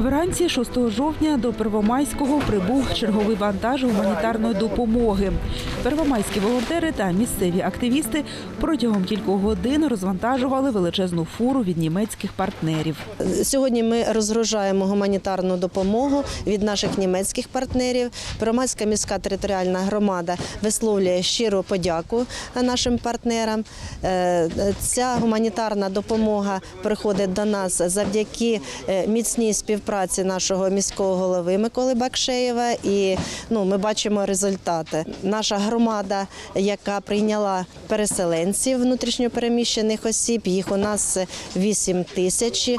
Вранці 6 жовтня до Первомайського прибув черговий вантаж гуманітарної допомоги. Первомайські волонтери та місцеві активісти протягом кількох годин розвантажували величезну фуру від німецьких партнерів. Сьогодні ми розгружаємо гуманітарну допомогу від наших німецьких партнерів. Первомайська міська територіальна громада висловлює щиру подяку нашим партнерам. Е, Ця гуманітарна допомога приходить до нас завдяки е, міцній співпраці нашого міського голови Миколи Бакшеєва. І ну, ми бачимо результати. Наша громада, яка прийняла переселенців внутрішньопереміщених осіб, їх у нас 8 тисяч,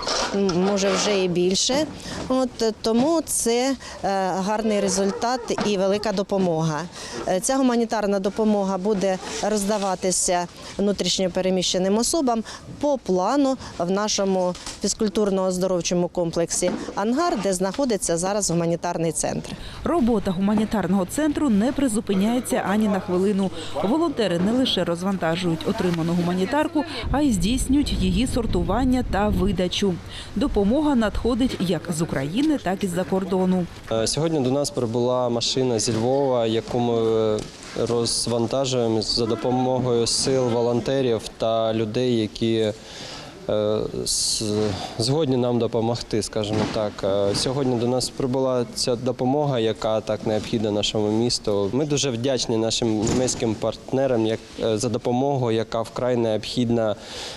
може вже і більше. От тому це е, гарний результат і велика допомога. Е, Ця гуманітарна допомога буде роздаватися внутрішньопереміщеним особам по плану в нашому фізкультурно-оздоровчому комплексі Ангар, де знаходиться зараз гуманітарний центр. Робота гуманітарного центру не призупиняється ані на хвилину. Волонтери не лише розвантажують отриману гуманітарку, а й здійснюють її сортування та видачу. Допомога надходить як з України, так і з-за кордону. Е, Сьогодні до нас прибула машина зі Львова, яку ми е, розвантажуємо за допомогою сил волонтерів та людей, які згодні нам допомогти, скажімо так. Е, Сьогодні до нас прибула ця допомога, яка так необхідна нашому місту. Ми дуже вдячні нашим німецьким партнерам е, за допомогу, яка вкрай необхідна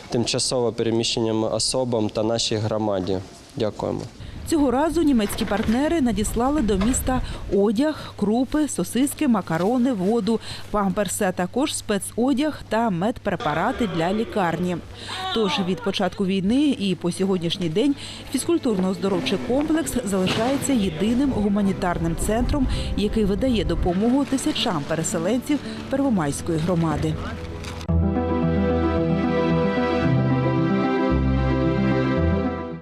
тимчасово переміщеним особам та нашій громаді. Дякуємо. Цього разу німецькі партнери надіслали до міста одяг, крупи, сосиски, макарони, воду, памперси, а також спецодяг та медпрепарати для лікарні. Тож від початку війни і по сьогоднішній день фізкультурно-оздоровчий комплекс залишається єдиним гуманітарним центром, який видає допомогу тисячам переселенців Первомайської громади.